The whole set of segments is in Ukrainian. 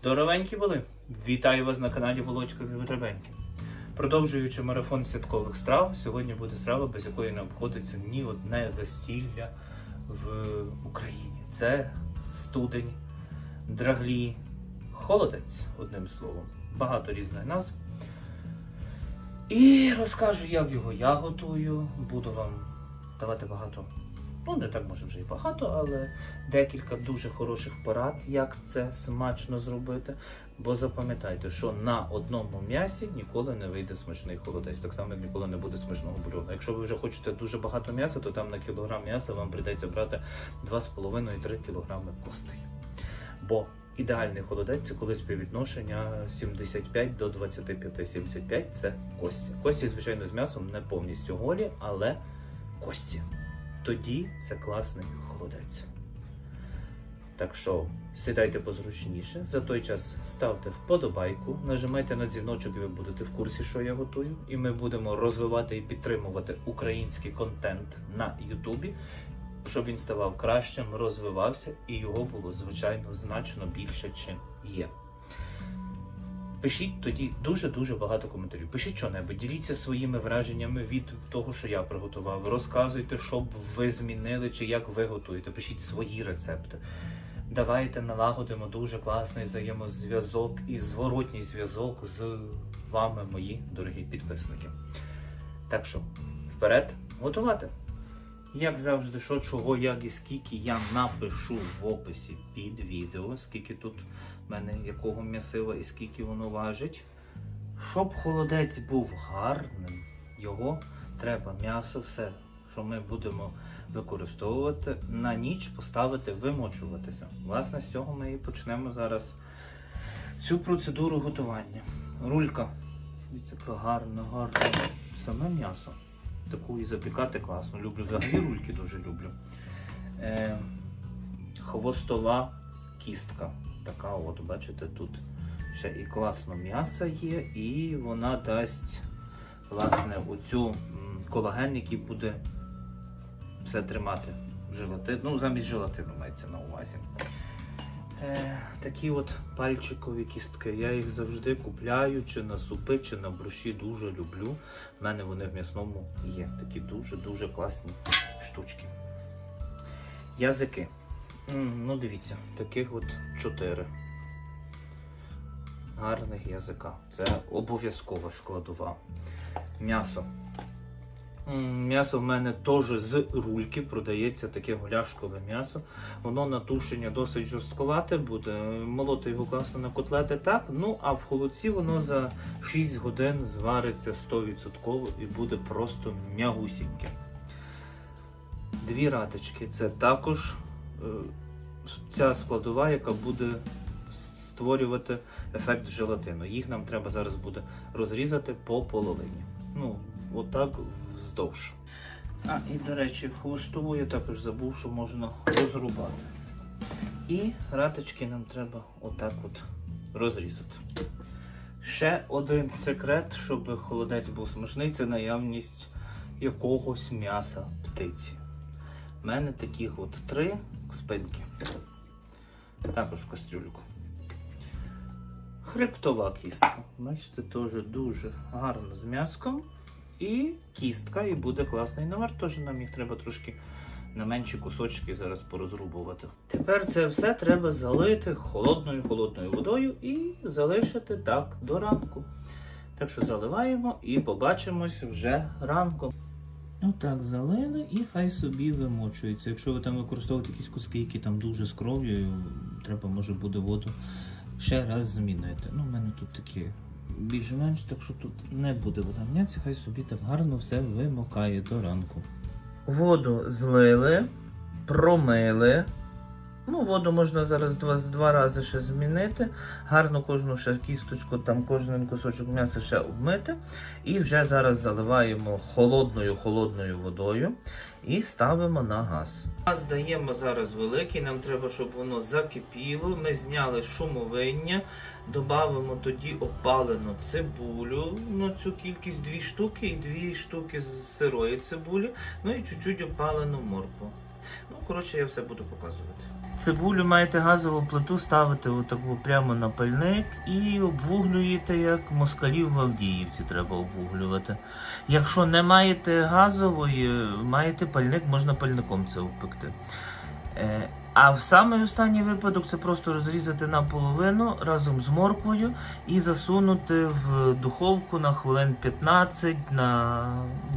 Здоровенькі були! Вітаю вас на каналі Володька Витребеньки. Продовжуючи марафон святкових страв, сьогодні буде страва, без якої не обходиться ні одне застілля в Україні. Це студень, драглі, холодець, одним словом. Багато різних назв. І розкажу, як його я готую. Буду вам давати багато. Ну, не так може вже і багато, але декілька дуже хороших порад, як це смачно зробити. Бо запам'ятайте, що на одному м'ясі ніколи не вийде смачний холодець, так само як ніколи не буде смачного бульону. Якщо ви вже хочете дуже багато м'яса, то там на кілограм м'яса вам прийдеться брати 2,5-3 кілограми костей. Бо ідеальний холодець це коли співвідношення 75 до 25. 75 це кості. Кості, звичайно, з м'ясом не повністю голі, але кості. Тоді це класний холодець. Так що сідайте позручніше. За той час ставте вподобайку, нажимайте на дзвіночок, і ви будете в курсі, що я готую. І ми будемо розвивати і підтримувати український контент на Ютубі, щоб він ставав кращим, розвивався і його було, звичайно, значно більше, чим є. Пишіть тоді дуже-дуже багато коментарів. Пишіть що-небудь, діліться своїми враженнями від того, що я приготував. Розказуйте, що б ви змінили чи як ви готуєте. Пишіть свої рецепти. Давайте налагодимо дуже класний взаємозв'язок і зворотній зв'язок з вами, мої дорогі підписники. Так що, вперед, готувати! Як завжди, що, чого, як і скільки я напишу в описі під відео, скільки тут в мене якого м'ясила і скільки воно важить. Щоб холодець був гарним, його треба м'ясо, все, що ми будемо використовувати, на ніч поставити вимочуватися. Власне, з цього ми і почнемо зараз цю процедуру готування. Рулька. Дивіться, яка гарна, гарна. Саме м'ясо. Таку і запікати класно. Люблю взагалі рульки дуже люблю. Е, хвостова кістка. Така от, бачите, тут ще і класно м'ясо є, і вона дасть власне оцю колаген, який буде все тримати. Желатин, ну, замість желатину мається на увазі. Е, такі от пальчикові кістки. Я їх завжди купляю чи на супи, чи на бруші дуже люблю. У мене вони в м'ясному є. Такі дуже-дуже класні штучки. Язики. Ну, дивіться, таких от чотири. Гарних язика. Це обов'язкова складова. М'ясо. М'ясо в мене теж з рульки продається таке голяшкове м'ясо. Воно на тушення досить жорстковате буде. Молоти його класно на котлети так. Ну а в холодці воно за 6 годин звариться 100% і буде просто м'ягусіньке. Дві раточки. Це також ця складова, яка буде створювати ефект желатину. Їх нам треба зараз буде розрізати по половині. Ну, отак вздовж. А, і до речі, хвостову я також забув, що можна розрубати. І раточки нам треба отак от розрізати. Ще один секрет, щоб холодець був смачний, це наявність якогось м'яса птиці. У мене таких от три спинки. Також в кастрюльку. Хребтова кістка. Бачите, теж дуже гарно з м'яском. І кістка, і буде класний навар. Тож нам їх треба трошки на менші кусочки зараз порозрубувати. Тепер це все треба залити холодною холодною водою і залишити так до ранку. Так що заливаємо і побачимось вже ранком. Отак залили і хай собі вимочується. Якщо ви там використовуєте якісь куски, які там дуже з кров'ю, треба може буде воду ще раз змінити. Ну, в мене тут такі більш-менш, так що тут не буде вода мінятися, хай собі там гарно все вимокає до ранку. Воду злили, промили. Ну, воду можна зараз два, два рази ще змінити. Гарно кожну ще кісточку, там кожен кусочок м'яса ще обмити. І вже зараз заливаємо холодною холодною водою і ставимо на газ. Газ даємо зараз великий, нам треба, щоб воно закипіло. Ми зняли шумовиння, додамо тоді опалену цибулю на цю кількість дві штуки і дві штуки з сирої цибулі, ну і чуть-чуть опалену моркву. Ну, коротше, я все буду показувати. Цибулю маєте газову плиту ставити отаку прямо на пальник і обвуглюєте, як москалів в Авдіївці треба обвуглювати. Якщо не маєте газової, маєте пальник, можна пальником це впекти. Е, А в самий останній випадок це просто розрізати наполовину разом з морквою і засунути в духовку на хвилин 15, на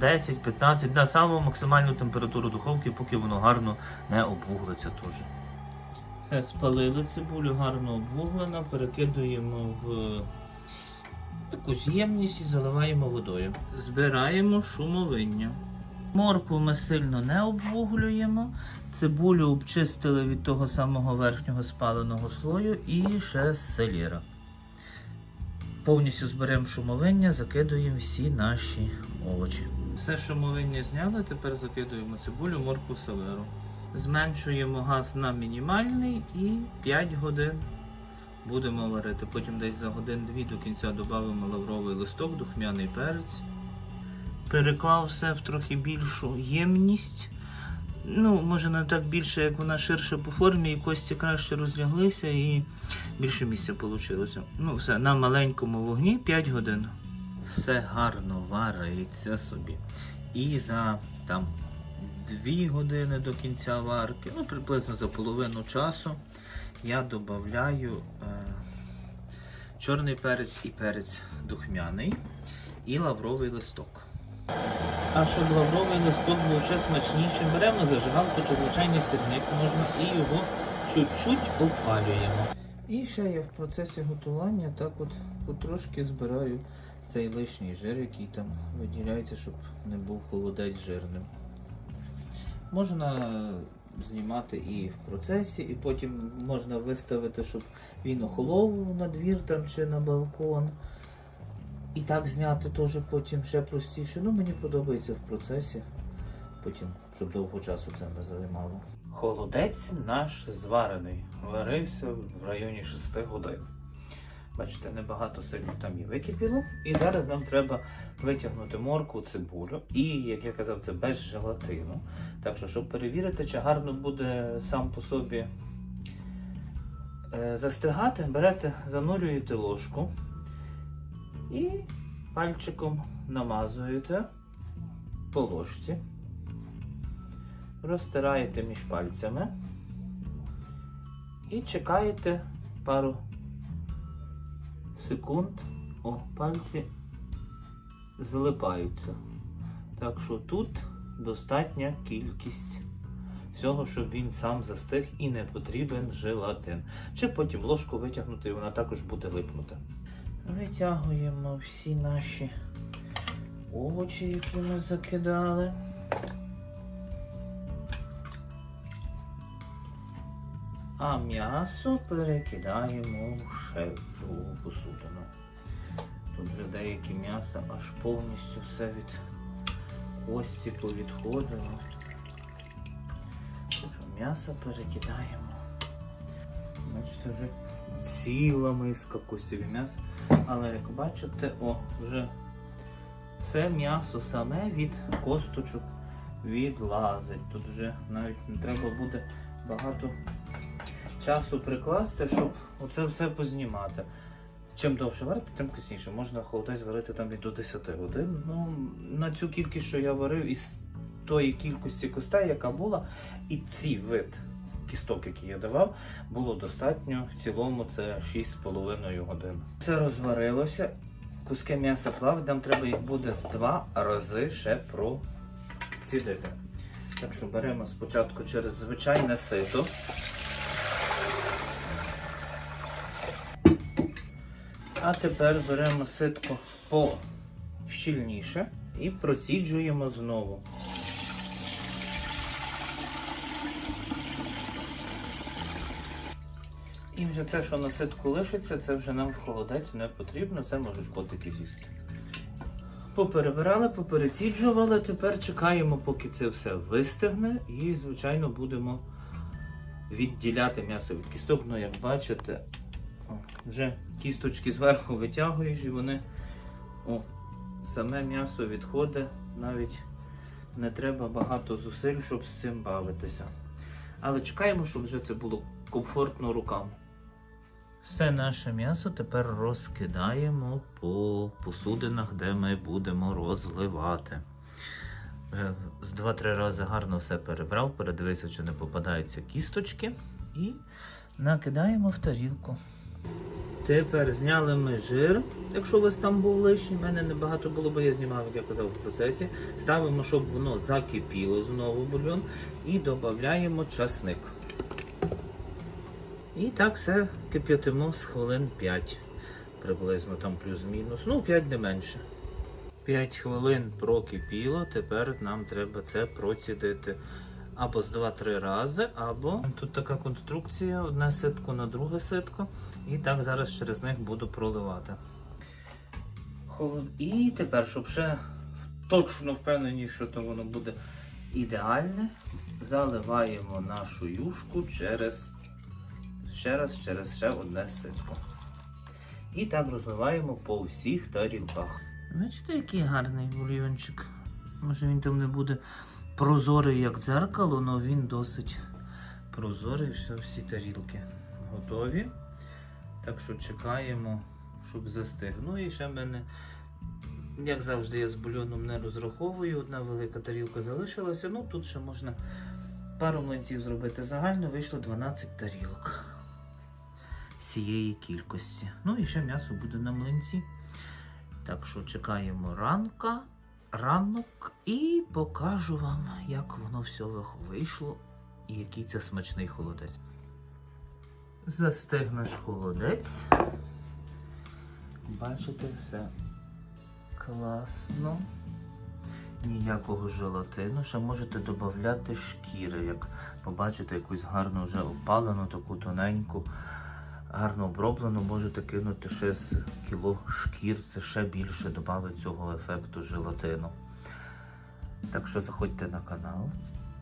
10-15, на саму максимальну температуру духовки, поки воно гарно не обвуглиться теж. Все, спалили цибулю, гарно обвуглена, перекидуємо в якусь ємність і заливаємо водою. Збираємо шумовиння. Моркву ми сильно не обвуглюємо. Цибулю обчистили від того самого верхнього спаленого слою і ще селіра. Повністю зберемо шумовиння, закидуємо всі наші овочі. Все шумовиння зняли, тепер закидуємо цибулю, моркву, селеру. Зменшуємо газ на мінімальний і 5 годин будемо варити. Потім десь за годин-дві до кінця додамо лавровий листок, духмяний перець. Переклав все в трохи більшу ємність. Ну, може не так більше, як вона ширше по формі, і кості краще розляглися і більше місця вийшло. Ну, все, на маленькому вогні 5 годин. Все гарно вариться собі. І за там 2 години до кінця варки, ну приблизно за половину часу, я додаю е, чорний перець і перець духмяний і лавровий листок. А щоб лавровий листок був ще смачнішим, беремо зажигалку чи звичайний сирник можна і його чуть-чуть обпалюємо. І ще я в процесі готування так от потрошки збираю цей лишній жир, який там виділяється, щоб не був холодець жирним. Можна знімати і в процесі, і потім можна виставити, щоб він охолов на двір там чи на балкон. І так зняти теж потім ще простіше. Ну, мені подобається в процесі. Потім, щоб довго часу це не займало. Холодець наш зварений. Варився в районі 6 годин. Бачите, небагато сильно там і википіло. І зараз нам треба витягнути морку, цибулю. І, як я казав, це без желатину. Так що, щоб перевірити, чи гарно буде сам по собі е, застигати, берете, занурюєте ложку і пальчиком намазуєте по ложці, розтираєте між пальцями і чекаєте пару секунд. О, пальці залипаються. Так що тут достатня кількість всього, щоб він сам застиг і не потрібен желатин. Чи потім ложку витягнути, і вона також буде липнути. Витягуємо всі наші овочі, які ми закидали. А м'ясо перекидаємо в другу посудину. Тут вже деякі м'яса аж повністю все від кості повідходило. М'ясо перекидаємо. Бачите, вже ціла миска костів м'яса. Але як бачите, о, вже все м'ясо саме від косточок відлазить. Тут вже навіть не треба буде багато часу прикласти, щоб оце все познімати. Чим довше варити, тим красніше. Можна холодець варити там і до 10 годин. Ну, на цю кількість, що я варив, із тої кількості костей, яка була, і ці вид кісток, які я давав, було достатньо. В цілому це 6,5 годин. Все розварилося. Куски м'яса плавить, нам треба їх буде з два рази ще процідити. Так що беремо спочатку через звичайне сито. А тепер беремо ситко пощільніше і проціджуємо знову. І вже це, що на ситку лишиться, це вже нам в холодець не потрібно, це можуть котики з'їсти. Поперебирали, попереціджували, тепер чекаємо, поки це все вистигне, і, звичайно, будемо відділяти м'ясо від кісток. Ну, як бачите, вже кісточки зверху витягуєш і вони о, саме м'ясо відходить, навіть не треба багато зусиль, щоб з цим бавитися. Але чекаємо, щоб вже це було комфортно рукам. Все наше м'ясо тепер розкидаємо по посудинах, де ми будемо розливати. З два-три рази гарно все перебрав, передивився, чи не попадаються кісточки, і накидаємо в тарілку. Тепер зняли ми жир, якщо у вас там був лишній, в мене небагато було, бо я знімав, як я казав, в процесі. Ставимо, щоб воно закипіло знову бульйон, і додаємо часник. І так все кип'ятимо з хвилин 5, приблизно там плюс-мінус, ну 5 не менше. 5 хвилин прокипіло, тепер нам треба це процідити або з 2-3 рази, або тут така конструкція: одне ситко на друге ситко. І так зараз через них буду проливати. І тепер, щоб ще точно впевнені, що то воно буде ідеальне, заливаємо нашу юшку через ще раз через ще одне ситко. І так розливаємо по всіх тарілках. Бачите, який гарний бульйончик. Може він там не буде прозорий, як дзеркало, але він досить прозорий. Все, всі тарілки готові. Так що чекаємо, щоб застиг. Ну і ще в мене, як завжди, я з бульйоном не розраховую. Одна велика тарілка залишилася. Ну тут ще можна пару млинців зробити загально, вийшло 12 тарілок цієї кількості. Ну і ще м'ясо буде на млинці. Так що чекаємо ранка, ранок і покажу вам, як воно все вийшло і який це смачний холодець. Застиг наш холодець. Бачите, все класно. Ніякого желатину. Ще можете додати шкіри, як побачите якусь гарну вже опалену, таку тоненьку, гарно оброблену, можете кинути ще з кіло шкір, це ще більше додавить цього ефекту желатину. Так що заходьте на канал,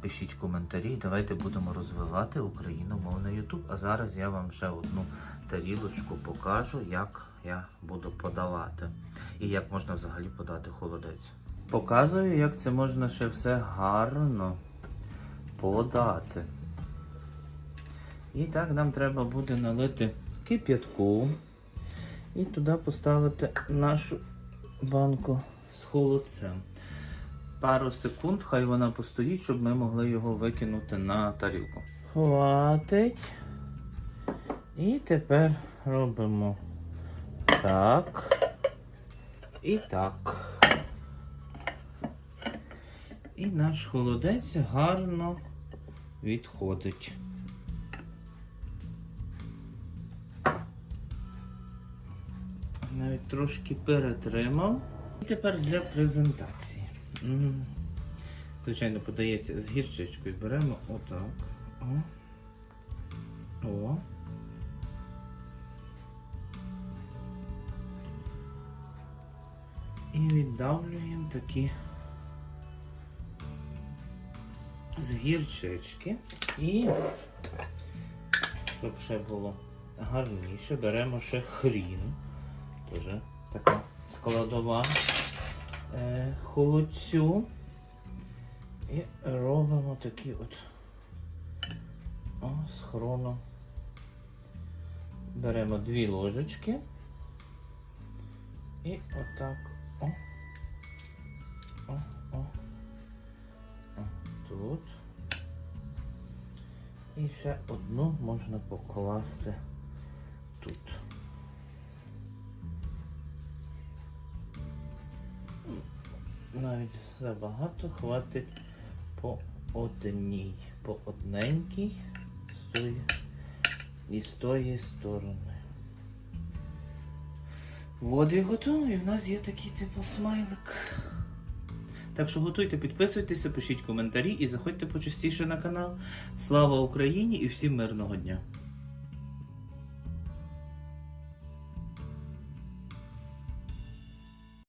пишіть коментарі, давайте будемо розвивати україномовний YouTube. А зараз я вам ще одну тарілочку покажу, як я буду подавати і як можна взагалі подати холодець. Показую, як це можна ще все гарно подати. І так нам треба буде налити кип'ятку і туди поставити нашу банку з холодцем. Пару секунд, хай вона постоїть, щоб ми могли його викинути на тарілку. Хватить. І тепер робимо так. І так. І наш холодець гарно відходить. Навіть трошки перетримав. І тепер для презентації. Звичайно, подається з гірчичкою. Беремо отак. О. О. І віддавлюємо такі з гірчички. І щоб ще було гарніше, беремо ще хрін. Тоже така складова е, холодцю. І робимо такі от з хрону. Беремо дві ложечки. І отак. О. О, о. О, тут. І ще одну можна покласти тут. Навіть забагато хватить по одній, по одненькій з тої і з тої сторони. От і готово, і в нас є такий типу смайлик. Так що готуйте, підписуйтеся, пишіть коментарі і заходьте почастіше на канал. Слава Україні і всім мирного дня!